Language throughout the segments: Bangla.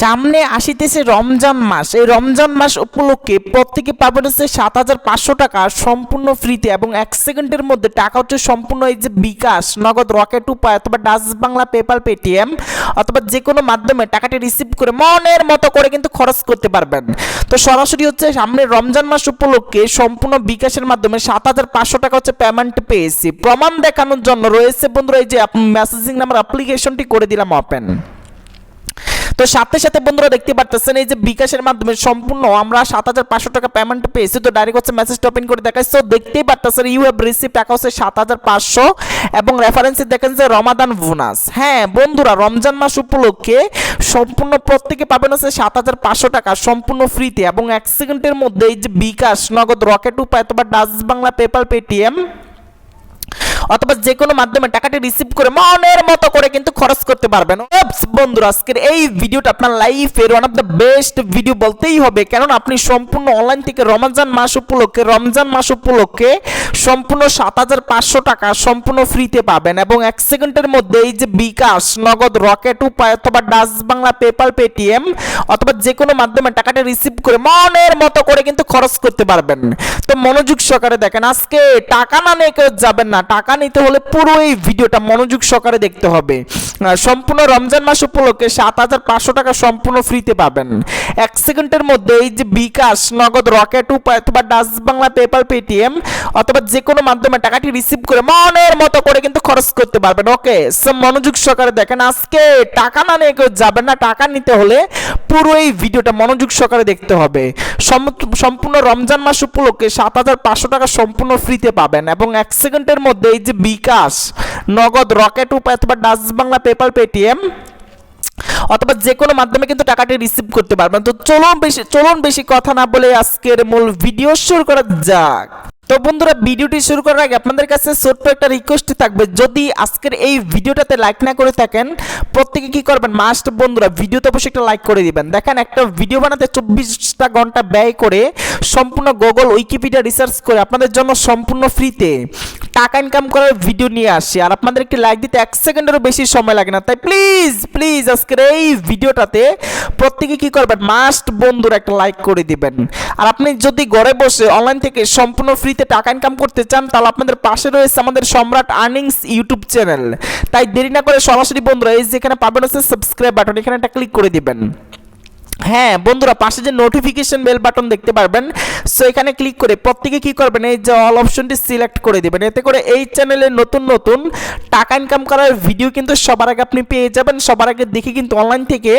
সামনে আসিতেছে রমজান মাস। এই রমজান মাস উপলক্ষে প্রত্যেকে পাবেন হচ্ছে সাত হাজার পাঁচশো টাকা সম্পূর্ণ ফ্রিতে এবং এক সেকেন্ডের মধ্যে টাকা হচ্ছে সম্পূর্ণ এই যে বিকাশ, নগদ রকেট উপায় অথবা ডাচ বাংলা, পেপাল, পেটিএম অথবা যে কোনো মাধ্যমে টাকাটি রিসিভ করে মনের মতো করে কিন্তু খরচ করতে পারবেন। তো সরাসরি হচ্ছে সামনে রমজান মাস উপলক্ষে সম্পূর্ণ বিকাশের মাধ্যমে সাত হাজার পাঁচশো টাকা হচ্ছে পেমেন্ট পেয়েছি। প্রমাণ দেখানোর জন্য রয়েছে বন্ধুরা, এই যে মেসেজিং নাম্বার অ্যাপ্লিকেশনটি করে দিলাম ওপেন তো সাথে সাথে বন্ধুরা দেখতে পারতেছেন, এই যে বিকাশের মাধ্যমে সম্পূর্ণ আমরা সাত হাজার পাঁচশো টাকা পেমেন্ট পেয়েছি। তো ডাইরেক্ট হচ্ছে মেসেজটা ওপেন করে দেখাচ্ছি দেখতেই পারতেছেন ইউ হ্যাভ রিসিভ টাকা হচ্ছে সাত হাজার পাঁচশো এবং রেফারেন্সে দেখেন যে রমাদান বোনাস। হ্যাঁ বন্ধুরা, রমজান মাস উপলক্ষে সম্পূর্ণ প্রত্যেকে পাবেন হচ্ছে সাত হাজার পাঁচশো টাকা সম্পূর্ণ ফ্রিতে এবং এক সেকেন্ডের মধ্যে এই যে বিকাশ, নগদ রকেট উপায় অথবা ডাচ বাংলা পেপাল পেটিএম অথবা যে কোনো মাধ্যমে টাকাটি রিসিভ করে মনের মতো করে কিন্তু খরচ করতে পারবেন। বন্ধুরা, আজকের এই ভিডিওটা আপনার লাইফের one of the best video বলতেই হবে। কারণ আপনি সম্পূর্ণ অনলাইন থেকে রমজান মাস উপলক্ষে, রমজান মাস উপলক্ষে সম্পূর্ণ সাত হাজার পাঁচশো টাকা সম্পূর্ণ ফ্রিতে পাবেন এবং এক সেকেন্ডের মধ্যে এই যে বিকাশ, নগদ রকেট, উপায় অথবা ডাচ বাংলা পেপাল পেটিএম অথবা যে কোনো মাধ্যমে টাকাটা রিসিভ করে মনের মতো করে কিন্তু খরচ করতে পারবেন। তো মনোযোগ সহকারে দেখেন, আজকে টাকা না নিয়ে কেউ যাবেন না, টাকা নিতে হলে পুরো এই ভিডিওটা মনোযোগ সহকারে দেখতে হবে। সম্পূর্ণ রমজান মাস উপলক্ষে সাত হাজার পাঁচশো টাকা সম্পূর্ণ ফ্রিতে পাবেন। এক সেকেন্ডের মধ্যে এই যে বিকাশ, নগদ, রকেট, উপায় অথবা ডাচ বাংলা পেপার পেটিএম অথবা যে কোনো মাধ্যমে টাকাটি রিসিভ করে মনের মতো করে কিন্তু খরচ করতে পারবেন। ওকে মনোযোগ সহকারে দেখেন, আজকে টাকা না নিয়ে কেউ যাবেন না। টাকা নিতে হলে পুরো এই ভিডিওটা মনোযোগ সহকারে দেখতে হবে। সম্পূর্ণ রমজান মাস উপলক্ষে সাত হাজার পাঁচশো টাকা সম্পূর্ণ ফ্রিতে পাবেন এবং এক সেকেন্ডের মধ্যে এই যে বিকাশ, নগদ, রকেট, উপায় অথবা ডাচ বাংলা পেপাল, পেটিএম অথবা যে কোনো মাধ্যমে কিন্তু টাকাটি রিসিভ করতে পারবেন। তো চলুন বেশি চলুন বেশি কথা না বলে আজকের মূল ভিডিও শুরু করা যাক। তো বন্ধুরা, ভিডিওটি শুরু করার আগে আপনাদের কাছে ছোট্ট একটা রিকোয়েস্ট থাকবে। যদি আজকের এই ভিডিওটাতে লাইক না করে থাকেন, প্রত্যেকে কি করবেন? মাস্ট বন্ধুরা, ভিডিওতে অবশ্যই একটা লাইক করে দিবেন। দেখেন, একটা ভিডিও বানাতে চব্বিশটা ঘণ্টা ব্যয় করে সম্পূর্ণ গুগল উইকিপিডিয়া রিসার্চ করে আপনাদের জন্য সম্পূর্ণ ফ্রিতে টাকা ইনকাম করার ভিডিও নিয়ে আসি। আর আপনাদের একটি লাইক দিতে এক সেকেন্ডেরও বেশি সময় লাগে না। তাই প্লিজ প্লিজ আজকের এই ভিডিওটাতে প্রত্যেকে কি করবেন? মাস্ট বন্ধুরা একটা লাইক করে দিবেন। আর আপনি যদি ঘরে বসে অনলাইন থেকে সম্পূর্ণ ফ্রিতে টাকা ইনকাম করতে চান, তাহলে আপনাদের পাশে রয়েছে আমাদের সম্রাট আর্নিংস ইউটিউব চ্যানেল তাই দেরি না করে সরাসরি বন্ধুরা, এই যেখানে পাবেন হচ্ছে সাবস্ক্রাইব বাটন এখানে একটা ক্লিক করে দিবেন। হ্যাঁ বন্ধুরা, পাশে যে নোটিফিকেশন বেল বাটন দেখতে পারবেন সো এখানে ক্লিক করে প্রত্যেকে কি করবেন, এই যে অল অপশনটি সিলেক্ট করে দিবেন। এতে করে এই চ্যানেলে নতুন নতুন টাকা ইনকাম করার ভিডিও কিন্তু সবার আগে আপনি পেয়ে যাবেন, সবার আগে দেখে কিন্তু অনলাইন থেকে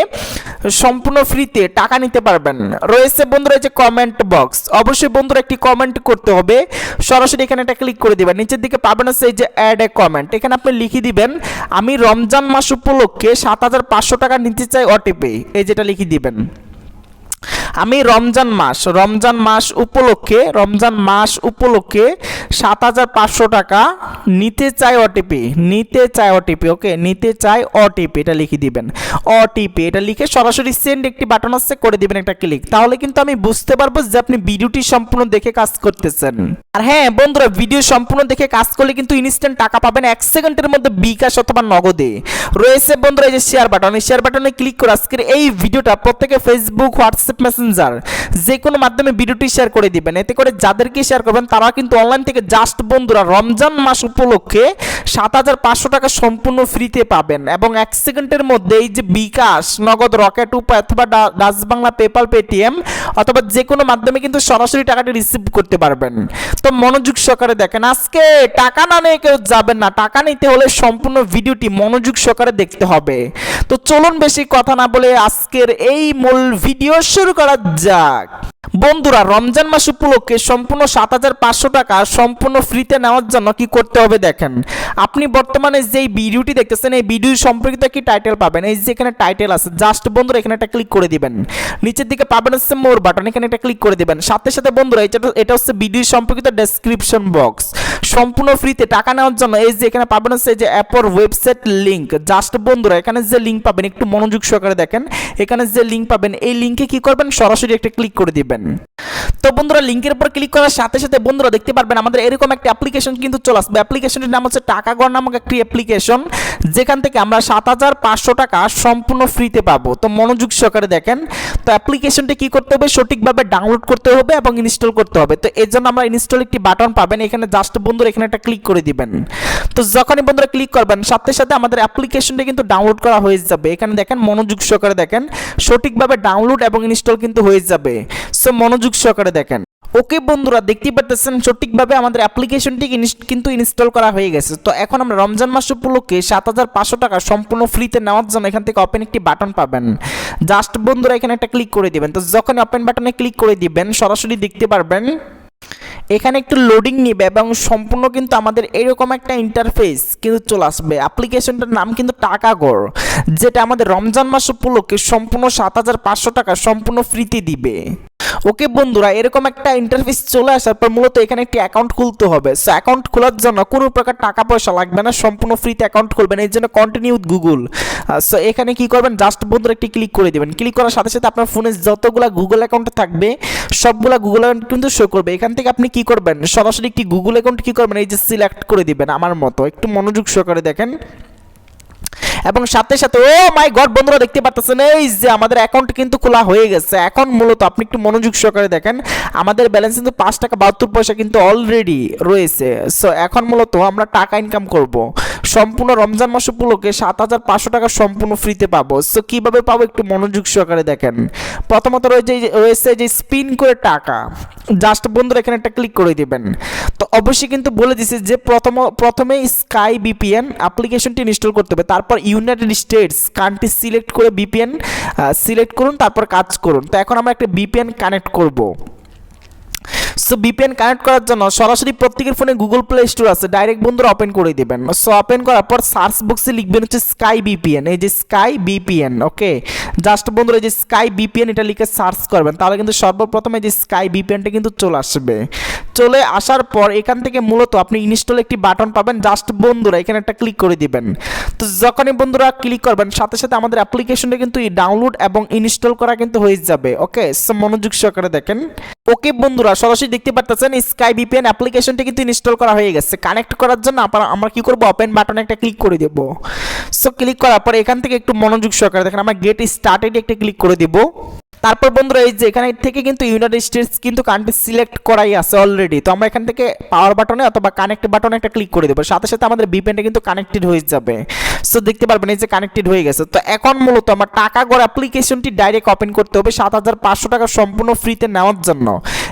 সম্পূর্ণ ফ্রিতে টাকা নিতে পারবেন। রয়েছে বন্ধুরা যে কমেন্ট বক্স অবশ্যই বন্ধুরা একটি কমেন্ট করতে হবে। সরাসরি এখানে একটা ক্লিক করে দিবেন। নিচের দিকে পাবেন হচ্ছে এই যে অ্যাড এ কমেন্ট এখানে আপনি লিখে দিবেন, আমি রমজান মাস উপলক্ষে সাত হাজার পাঁচশো টাকা নিতে চাই ওটিপি এই যেটা লিখে দিবেন। আমি রমজান মাস রমজান মাস উপলক্ষে, রমজান মাস উপলক্ষে সাত হাজার পাঁচশো টাকা নিতে চাই ওটিপি নিতে চাই ওটিপি ওকে? নিতে চাই ওটিপি এটা লিখে দিবেন। ওটিপি এটা লিখে সরাসরি সেন্ড একটি বাটন আছে, করে দিবেন একটা ক্লিক তাহলে কিন্তু আমি বুঝতে পারব যে আপনি ভিডিওটি সম্পূর্ণ দেখে কাজ করতেছেন। আর হ্যাঁ বন্ধুরা ভিডিও সম্পূর্ণ দেখে কাজ করলে কিন্তু ইনস্ট্যান্ট টাকা পাবেন এক সেকেন্ডের মধ্যে বিকাশ অথবা নগদে। রয়েছে বন্ধুরা, এই যে শেয়ার বাটন এই শেয়ার বাটনে ক্লিক করে আজকের এই ভিডিওটা প্রত্যেকে ফেসবুক হোয়াটসঅ্যাপ মেসেঞ্জার যে কোনো মাধ্যমে ভিডিওটি শেয়ার করে দিবেন। এতে করে যাদেরকে শেয়ার করবেন, তারা কিন্তু অনলাইন থেকে জাস্ট বন্ধুরা, রমজান মাস উপলক্ষে সাত হাজার পাঁচশো টাকা সম্পূর্ণ ফ্রিতে পাবেন। এবং এক সেকেন্ডের মধ্যে এই যে বিকাশ, নগদ রকেট, উপায় অথবা ডাচ বাংলা, পেপাল, পেটিএম অথবা যে কোনো মাধ্যমে কিন্তু সরাসরি টাকাটি রিসিভ করতে পারবেন। তো মনোযোগ সহকারে দেখেন, আজকে টাকা না নিয়ে কেউ যাবেন না। টাকা নিতে হলে সম্পূর্ণ ভিডিওটি মনোযোগ সহকারে দেখতে হবে। তো চলুন বেশি কথা না বলে আজকের এই মূল ভিডিও শুরু করা যাক। বন্ধুরা, রমজান মাস উপলক্ষে সম্পূর্ণ সাত হাজার পাঁচশো টাকা সম্পূর্ণ ফ্রিতে নেওয়ার জন্য কি করতে হবে দেখেন। আপনি বর্তমানে যেই ভিডিওটি দেখতেছেন, এই ভিডিও সম্পর্কিত কি টাইটেল পাবেন। এই যে এখানে টাইটেল আছে জাস্ট বন্ধুরা, এখানে একটা ক্লিক করে দিবেন। নিচের দিকে পাবেন হচ্ছে মোর বাটন এখানে একটা ক্লিক করে দিবেন। সাথে সাথে বন্ধুরা, এটা এটা হচ্ছে ভিডিও সম্পর্কিত ডেসক্রিপশন বক্স সম্পূর্ণ ফ্রিতে টাকা নেওয়ার জন্য এই যে এখানে পাবেন হচ্ছে যে অ্যাপর ওয়েবসাইট লিঙ্ক জাস্ট বন্ধুরা, এখানে যে লিঙ্ক পাবেন, একটু মনোযোগ সহকারে দেখেন। এখানে যে লিঙ্ক পাবেন, এই লিঙ্কে কি করবেন? সরাসরি একটা ক্লিক করে দিবেন। তো বন্ধুরা লিঙ্কের উপর ক্লিক করার সাথে সাথে বন্ধুরা দেখতে পারবেন আমাদের এরকম একটা অ্যাপ্লিকেশন কিন্তু চলে আসবে। অ্যাপ্লিকেশনটির নাম হচ্ছে টাকাগড় নামক একটি অ্যাপ্লিকেশন যেখান থেকে আমরা সাত হাজার পাঁচশো টাকা সম্পূর্ণ ফ্রিতে পাবো। তো মনোযোগ সহকারে দেখেন, তো অ্যাপ্লিকেশনটি কি করতে হবে? সঠিকভাবে ডাউনলোড করতে হবে এবং ইনস্টল করতে হবে। তো এর জন্য আমরা ইনস্টল একটি বাটন পাবেন, এখানে জাস্ট বন্ধুরা এখানে একটা ক্লিক করে দিবেন। তো যখনই বন্ধুরা ক্লিক করবেন, সাথে সাথে আমাদের অ্যাপ্লিকেশনটি কিন্তু ডাউনলোড করা হয়ে যাবে। এখানে দেখেন, মনোযোগ সহকারে দেখেন, সঠিকভাবে ডাউনলোড এবং ইনস্টল কিন্তু হয়ে যাবে। সো মনোযোগ সহকারে দেখেন। ওকে বন্ধুরা দেখতে পাচ্ছেন সঠিকভাবে আমাদের অ্যাপ্লিকেশনটি কিন্তু ইনস্টল করা হয়ে গেছে। তো এখন আমরা রমজান মাস উপলক্ষে সাত হাজার পাঁচশো টাকা সম্পূর্ণ ফ্রিতে নেওয়ার জন্য এখান থেকে ওপেন একটি বাটন পাবেন। জাস্ট বন্ধুরা, এখানে একটা ক্লিক করে দিবেন। তো যখন ওপেন বাটনে ক্লিক করে দিবেন, সরাসরি দেখতে পারবেন, এখানে একটু লোডিং নেবে এবং সম্পূর্ণ কিন্তু আমাদের এরকম একটা ইন্টারফেস কিন্তু চলে আসবে। অ্যাপ্লিকেশনটার নাম কিন্তু টাকাগড় যেটা আমাদের রমজান মাস উপলক্ষে সম্পূর্ণ সাত হাজার পাঁচশো টাকা সম্পূর্ণ ফ্রিতে দিবে। ওকে বন্ধুরা, এরকম একটা ইন্টারফেস চলে আসার পর মূলত এখানে একটি অ্যাকাউন্ট খুলতে হবে। সো অ্যাকাউন্ট খোলার জন্য কোনো প্রকার টাকা পয়সা লাগবে না, সম্পূর্ণ ফ্রিতে অ্যাকাউন্ট খুলবেন। এর জন্য কন্টিনিউ গুগল সো এখানে কি করবেন? জাস্ট বন্ধুরা একটি ক্লিক করে দেবেন। ক্লিক করার সাথে সাথে আপনার ফোনে যতগুলো গুগল অ্যাকাউন্ট থাকবে, সবগুলা গুগল অ্যাকাউন্ট কিন্তু শো করবে। এখান থেকে আপনি কি করবেন? সরাসরি একটি গুগল অ্যাকাউন্ট কি করবেন? এই যে সিলেক্ট করে দিবেন আমার মতো। একটু মনোযোগ সহকারে দেখেন। এবং সাথে সাথে, ও মাই গড, বন্ধুরা দেখতে পাচ্ছেন এই যে আমাদের অ্যাকাউন্ট কিন্তু খোলা হয়ে গেছে। এখন মূলত আপনি একটু মনোযোগ সহকারে দেখেন, আমাদের ব্যালেন্স কিন্তু পাঁচ টাকা বাহাত্তর পয়সা কিন্তু অলরেডি রয়েছে। সো এখন মূলত আমরা টাকা ইনকাম করব। সম্পূর্ণ রমজান মাস উপলক্ষে সাত হাজার পাঁচশো টাকা সম্পূর্ণ ফ্রিতে পাবো। সো কীভাবে পাবো একটু মনোযোগ সহকারে দেখেন। প্রথমত রয়েছে রয়েছে যে স্পিন করে টাকা। জাস্ট বন্ধুরা, এখানে একটা ক্লিক করে দেবেন। তো অবশ্যই কিন্তু বলে দিছে যে প্রথম প্রথমে স্কাই বিপিএন অ্যাপ্লিকেশনটি ইনস্টল করতে হবে। তারপর ইউনাইটেড স্টেটস কান্ট্রি সিলেক্ট করে বিপিএন সিলেক্ট করুন, তারপর কাজ করুন। তো এখন আমরা একটা বিপিএন কানেক্ট করব। সো বিপিএন কানেক্ট করার জন্য সরাসরি প্রত্যেকের ফোনে গুগল প্লে স্টোর আছে। ডাইরেক্ট বন্ধুরা ওপেন করে দিবেন। সো ওপেন করার পর সার্চ বক্সে লিখবেন হচ্ছে স্কাই বিপিএন এই যে স্কাই বিপিএন ওকে জাস্ট বন্ধুরা, এই যে স্কাই বিপিএন এটা লিখে সার্চ করবেন, তাহলে কিন্তু সর্বপ্রথমে যে স্কাই বিপিএনটা কিন্তু চলে আসবে। চলে আসার পর এখান থেকে মূলত আপনি ইনস্টল একটি বাটন পাবেন। জাস্ট বন্ধুরা, এখানে একটা ক্লিক করে দিবেন। তো যখনই বন্ধুরা ক্লিক করবেন, সাথে সাথে আমাদের অ্যাপ্লিকেশনটা কিন্তু ডাউনলোড এবং ইনস্টল করা কিন্তু হয়ে যাবে ওকে সো মনোযোগ সহকারে দেখেন। ওকে বন্ধুরা, সরাসরি দেখতে পারতেছেন স্কাই ভিপিএন অ্যাপ্লিকেশনটি কিন্তু ইনস্টল করা হয়ে গেছে। কানেক্ট করার জন্য আপনারা আমরা কি করব? ওপেন বাটনে একটা ক্লিক করে দেব। সো ক্লিক করার পর এখান থেকে একটু মনোযোগ সহকারে দেখেন, আমরা গেট স্টার্টেড একটা ক্লিক করে দেব। তারপর বন্ধুরা, এই যে এখানে থেকে কিন্তু ইউনাইটেড স্টেটস কিন্তু কান্ট্রি সিলেক্ট করাই আছে অলরেডি তো আমরা এখান থেকে পাওয়ার বাটনে অথবা কানেক্ট বাটনে একটা ক্লিক করে দেবো। সাথে সাথে আমাদের বিপেনটা কিন্তু কানেক্টেড হয়ে যাবে। সো দেখতে পারবেন এই যে কানেক্টেড হয়ে গেছে। তো এখন মূলত আমার টাকা গড় অ্যাপ্লিকেশনটি ডাইরেক্ট ওপেন করতে হবে সাত হাজার পাঁচশো টাকা সম্পূর্ণ ফ্রিতে নেওয়ার জন্য।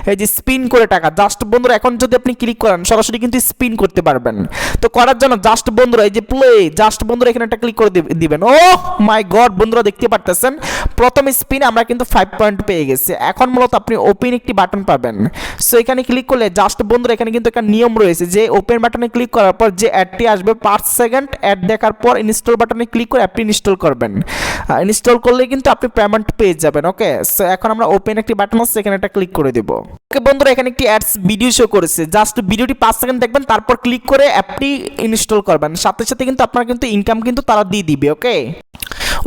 এই যে স্পিন করে টাকা জাস্ট বন্ধুরা, এখন যদি আপনি ক্লিক করেন, সরাসরি কিন্তু স্পিন করতে পারবেন। তো করার জন্য জাস্ট বন্ধুরা, এই যে প্লে জাস্ট বন্ধুরা, এখানে একটা ক্লিক করে দিবে- দিবেন। ও মাই গড বন্ধুরা, দেখতে পারতেছেন? প্রথম স্পিন আমরা কিন্তু ফাইভ পয়েন্ট পেয়ে গেছি। এখন মূলত আপনি ওপেন একটি বাটন পাবেন। সো এখানে ক্লিক করলে জাস্ট বন্ধুরা, এখানে কিন্তু একটা নিয়ম রয়েছে যে ওপেন বাটনে ক্লিক করার পর যে অ্যাডটি আসবে, পাঁচ সেকেন্ড অ্যাড দেখার পর ইনস্টল বাটনে ক্লিক করে অ্যাপটি ইনস্টল করবেন। ইনস্টল করলে কিন্তু আপনি পেমেন্ট পেয়ে যাবেন ওকে সো এখন আমরা ওপেন একটি বাটন আছে, এখানে একটা ক্লিক করে দেব। ওকে বন্ধুরা, এখানে একটি অ্যাডস ভিডিও শো করেছে। জাস্ট ভিডিওটি পাঁচ সেকেন্ড দেখবেন, তারপর ক্লিক করে অ্যাপটি ইনস্টল করবেন। সাথে সাথে কিন্তু আপনার কিন্তু ইনকাম কিন্তু তারা দিয়ে দিবে ওকে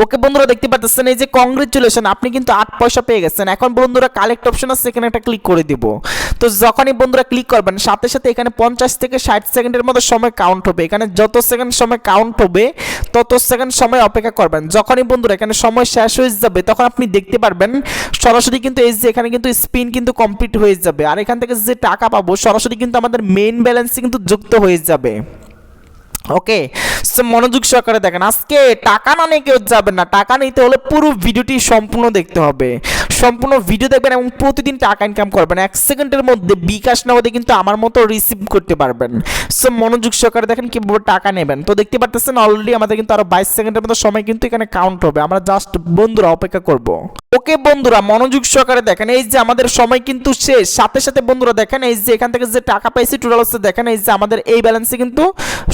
ওকে বন্ধুরা দেখতে পাচ্ছেন, এই যে কংগ্রেচুলেশন আপনি কিন্তু আট পয়সা পেয়ে গেছেন। এখন বন্ধুরা কালেক্ট অপশন আছে এখানে একটা ক্লিক করে দিব। তো যখনই বন্ধুরা ক্লিক করবেন, সাথে সাথে এখানে পঞ্চাশ থেকে ষাট সেকেন্ডের মতো সময় কাউন্ট হবে। এখানে যত সেকেন্ড সময় কাউন্ট হবে, তত সেকেন্ড সময় অপেক্ষা করবেন। যখনই বন্ধুরা এখানে সময় শেষ হয়ে যাবে, তখন আপনি দেখতে পারবেন, সরাসরি কিন্তু এই যে এখানে কিন্তু স্পিন কিন্তু কমপ্লিট হয়ে যাবে। আর এখান থেকে যে টাকা পাবো, সরাসরি কিন্তু আমাদের মেইন ব্যালেন্সে কিন্তু যুক্ত হয়ে যাবে। ওকে মনোযোগ সহকারে দেখেন। আজকে টাকা না নিয়ে কেউ যাবেন না। টাকা নিতে হলে পুরো ভিডিওটি সম্পূর্ণ দেখতে হবে। সম্পূর্ণ ভিডিও দেখবেন এবং প্রতিদিন টাকা ইনকাম করবেন। এক সেকেন্ডের মধ্যে বিকাশ নগদে কিন্তু আমার মতো রিসিভ করতে পারবেন। সো মনোযোগ সহকারে দেখেন কীভাবে টাকা নেবেন। তো দেখতে পারতেছেন অলরেডি আমাদের কিন্তু আরও বাইশ সেকেন্ডের মতো সময় কিন্তু এখানে কাউন্ট হবে। আমরা জাস্ট বন্ধুরা অপেক্ষা করব। ওকে বন্ধুরা, মনোযোগ সহকারে দেখেন। এই যে আমাদের সময় কিন্তু শেষ। সাথে সাথে বন্ধুরা দেখেন, এই যে এখান থেকে যে টাকা পাইছি টোটাল হচ্ছে দেখেন, এই যে আমাদের এই ব্যালেন্সে কিন্তু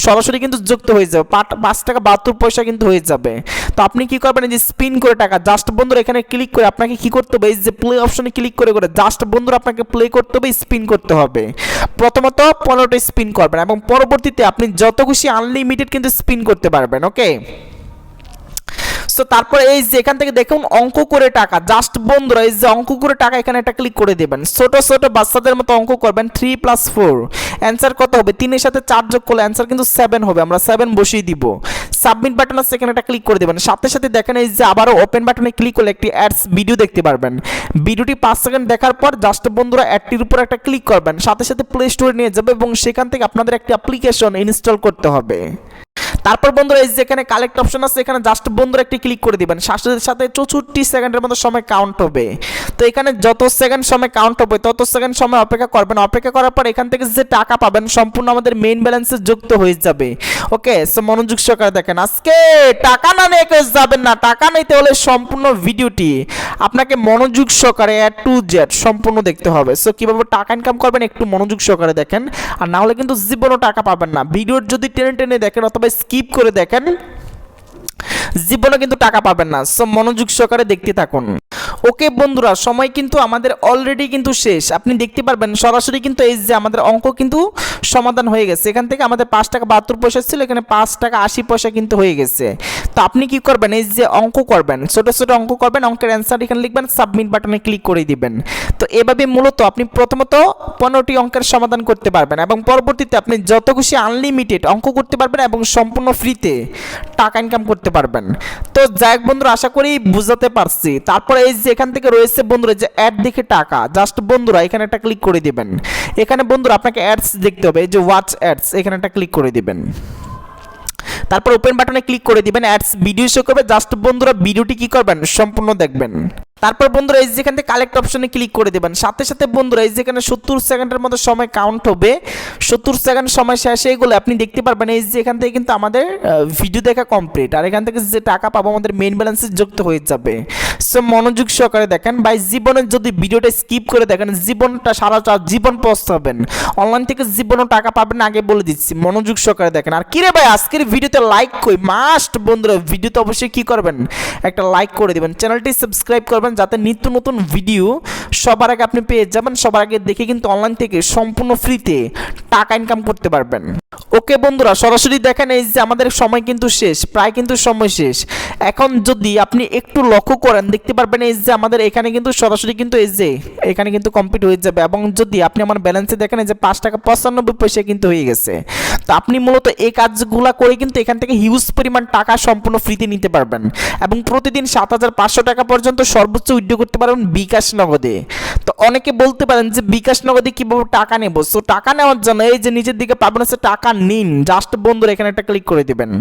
সরাসরি কিন্তু যুক্ত হয়ে যাবে। পাঁচ টাকা বাহাত্তর পয়সা কিন্তু হয়ে যাবে। তো আপনি কি করবেন? এই যে স্পিন করে টাকা জাস্ট বন্ধুরা এখানে ক্লিক করে আপনাকে কি করতে হবে, এই যে প্লে অপশনে ক্লিক করে করে জাস্ট বন্ধুরা আপনাকে প্লে করতে হবে স্পিন করতে হবে। প্রথমত পনেরোটা স্পিন করবেন এবং পরবর্তীতে আপনি যত খুশি আনলিমিটেড কিন্তু স্পিন করতে পারবেন ওকে সো তারপর এই যে এখান থেকে দেখুন অঙ্ক করে টাকা জাস্ট বন্ধুরা এই যে অঙ্ক করে টাকা এখানে একটা ক্লিক করে দেবেন। ছোট ছোট বাচ্চাদের মতো অঙ্ক করবেন থ্রি প্লাস ফোর অ্যান্সার কত হবে? তিনের সাথে চার যোগ করলে অ্যান্সার কিন্তু সেভেন হবে, আমরা সেভেন বসিয়ে দিব। সাবমিট বাটন আছে এখানে একটা ক্লিক করে দেবেন। সাথে সাথে দেখেন এই যে আবারও ওপেন বাটনে ক্লিক করলে একটি অ্যাডস ভিডিও দেখতে পারবেন। ভিডিওটি পাঁচ সেকেন্ড দেখার পর জাস্ট বন্ধুরা অ্যাডটির উপর একটা ক্লিক করবেন। সাথে সাথে প্লে স্টোরে নিয়ে যাবে এবং সেখান থেকে আপনাদের একটি অ্যাপ্লিকেশন ইনস্টল করতে হবে। তারপর বন্ধুরা এই যে এখানে কালেক্ট অপশন আছে, এখানে জাস্ট বন্ধুরা একটি ক্লিক করে দিবেন। সাথে সাথে চৌষট্টি সেকেন্ডের মতো সময় কাউন্ট হবে। তো এখানে যত সেকেন্ড সময় কাউন্ট হবে, তত সেকেন্ড সময় অপেক্ষা করবেন। অপেক্ষা করার পর এখান থেকে যে টাকা পাবেন, সম্পূর্ণ আমাদের মেইন ব্যালেন্সে যুক্ত হয়ে যাবে। ওকে সো মনোযোগ সহকারে দেখেন। আজকে টাকা না নিয়ে কেউ যাবেন না। টাকা নিতে হলে সম্পূর্ণ ভিডিওটি আপনাকে মনোযোগ সহকারে এ টু জেড সম্পূর্ণ দেখতে হবে। সো কীভাবে টাকা ইনকাম করবেন একটু মনোযোগ সহকারে দেখেন। আর না হলে কিন্তু জীবনও টাকা পাবেন না। ভিডিওর যদি টেনে টেনে দেখেন অথবা স্কিপ করে দেখেন। জীবনে কিন্তু টাকা পাবেন না। সব মনোযোগ সহকারে দেখতে থাকুন। ওকে বন্ধুরা, সময় কিন্তু আমাদের অলরেডি কিন্তু শেষ। আপনি দেখতে পারবেন, সরাসরি কিন্তু এই যে আমাদের অঙ্ক কিন্তু সমাধান হয়ে গেছে। এখান থেকে আমাদের পাঁচ টাকা বাহাত্তর পয়সা ছিল, এখানে পাঁচ টাকা আশি পয়সা কিন্তু হয়ে গেছে। তো আপনি কি করবেন? এই যে অঙ্ক করবেন, ছোট ছোট অঙ্ক করবেন, অঙ্কের অ্যান্সার এখানে লিখবেন সাবমিট বাটনে ক্লিক করে দিবেন। তো এভাবে মূলত আপনি প্রথমত পনেরোটি অঙ্কের সমাধান করতে পারবেন এবং পরবর্তীতে আপনি যত খুশি আনলিমিটেড অঙ্ক করতে পারবেন এবং সম্পূর্ণ ফ্রিতে টাকা ইনকাম করতে পারবেন। তো যাই বন্ধুরা, আশা করি বুঝাতে পারছি। তারপরে এই যে এখান থেকে রয়েছে বন্ধুরা যে অ্যাড দেখে টাকা। জাস্ট বন্ধুরা, এখানে একটা ক্লিক করে দিবেন। এখানে বন্ধুরা আপনাকে অ্যাডস দেখতে হবে, এই যে ওয়াচ অ্যাডস এখানে একটা ক্লিক করে দিবেন। তারপর ওপেন বাটনে ক্লিক করে দিবেন অ্যাডস ভিডিও শো করবে জাস্ট বন্ধুরা ভিডিওটি কি করবেন? সম্পূর্ণ দেখবেন। তারপর বন্ধুরা, এই যেখান থেকে কালেক্ট অপশনে ক্লিক করে দেবেন। সাথে সাথে বন্ধুরা, এই যেখানে সত্তর সেকেন্ডের মতো সময় কাউন্ট হবে। সত্তর সেকেন্ড সময় শেষে এগুলো আপনি দেখতে পারবেন। এই যে এখান থেকে কিন্তু আমাদের ভিডিও দেখা কমপ্লিট আর এখান থেকে যে টাকা পাবো, আমাদের মেইন ব্যালেন্সে যুক্ত হয়ে যাবে। সো মনোযোগ সহকারে দেখেন। ভাই জীবনের যদি ভিডিওটা স্কিপ করে দেখেন, জীবনটা সারা জীবন পস্তাবেন অনলাইন থেকে জীবনও টাকা পাবেন আগে বলে দিচ্ছি। মনোযোগ সহকারে দেখেন। আর কিরে ভাই, আজকের ভিডিওতে লাইক কই? মাস্ট বন্ধুরা ভিডিওতে অবশ্যই কি করবেন? একটা লাইক করে দেবেন। চ্যানেলটি সাবস্ক্রাইব করবেন যাতে নিত্য নতুন ভিডিও সবার আগে আপনি পেয়ে যাবেন, সবার আগে দেখে কিন্তু অনলাইন থেকে সম্পূর্ণ ফ্রিতে টাকা ইনকাম করতে পারবেন। ওকে বন্ধুরা, সরাসরি দেখেন এই যে আমাদের সময় কিন্তু শেষ, প্রায় কিন্তু সময় শেষ। এখন যদি আপনি একটু লক্ষ্য করেন, দেখতে পারবেন এই যে আমাদের এখানে কিন্তু সরাসরি কিন্তু এই যে, এখানে কিন্তু কমপ্লিট হয়ে যাবে। এবং যদি আপনি আমার ব্যালেন্সে দেখেন এই যে পাঁচ টাকা পঁচানব্বই পয়সা কিন্তু হয়ে গেছে। তো আপনি মূলত এই কাজগুলো করে কিন্তু এখান থেকে হিউজ পরিমাণ টাকা সম্পূর্ণ ফ্রিতে নিতে পারবেন। এবং প্রতিদিন সাত হাজার পাঁচশো টাকা পর্যন্ত সর্বোচ্চ উইড্রো করতে পারবেন বিকাশ নগদে। তো অনেকে বলতে পারেন যে বিকাশ নগদে কীভাবে টাকা নেব? সো টাকা নেওয়ার জন্য এই যে নিজের দিকে পাবেন সে টাকা নিন। জাস্ট বন্ধুরা এখানে একটা ক্লিক করে দিবেন।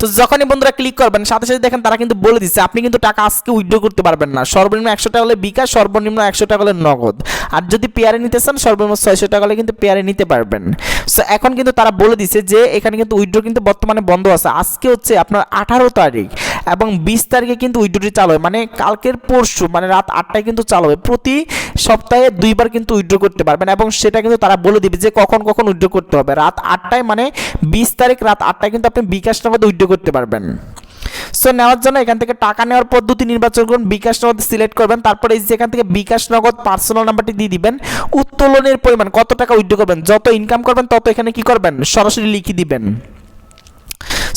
তো যখনই বন্ধুরা ক্লিক করবেন, সাথে সাথে দেখেন তারা কিন্তু বলে দিচ্ছে, আপনি কিন্তু টাকা আজকে উইথড্র করতে পারবেন না। সর্বনিম্ন একশো টাকা হলে বিকাশ, সর্বনিম্ন একশো টাকা হলে নগদ। আর যদি পেয়ারে নিতে চান, সর্বনিম্ন ছয়শো টাকা হলে কিন্তু পেয়ারে নিতে পারবেন। সো এখন কিন্তু তারা বলে দিচ্ছে যে, এখানে কিন্তু উইথড্র কিন্তু বর্তমানে বন্ধ আছে। আজকে হচ্ছে আপনার আঠারো তারিখ এবং বিশ তারিখে কিন্তু উইথড্রটি চালু হয়। মানে কালকের পরশু মানে রাত আটটায় কিন্তু চালু হবে প্রতি সপ্তাহে দুইবার কিন্তু উইথড্র করতে পারবেন এবং সেটা কিন্তু তারা বলে দিবে যে কখন কখন উইথড্র করতে হবে। রাত আটটায় মানে বিশ তারিখ রাত আটটায় কিন্তু আপনি বিকাশ নগদ উইথড্র করতে পারবেন। সো নেওয়ার জন্য এখান থেকে টাকা নেওয়ার পদ্ধতি নির্বাচন করুন, বিকাশ নগদ সিলেক্ট করবেন, তারপরে এই যে এখান থেকে বিকাশ নগদ পার্সোনাল নাম্বারটি দিয়ে দিবেন, উত্তোলনের পরিমাণ কত টাকা উইথড্র করবেন, যত ইনকাম করবেন, তত এখানে কি করবেন? সরাসরি লিখে দিবেন।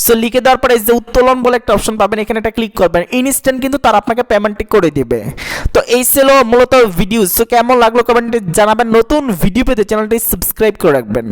সো লিখে দেওয়ার পরে এই যে উত্তোলন বলে একটা অপশন পাবেন, এখানে একটা ক্লিক করবেন ইনস্ট্যান্ট কিন্তু তারা আপনাকে পেমেন্টটি করে দিবে। তো এই ছিল মূলত ভিডিও সো কেমন লাগল কমেন্টে জানাবেন। নতুন ভিডিও পেতে চ্যানেলটি সাবস্ক্রাইব করে রাখবেন।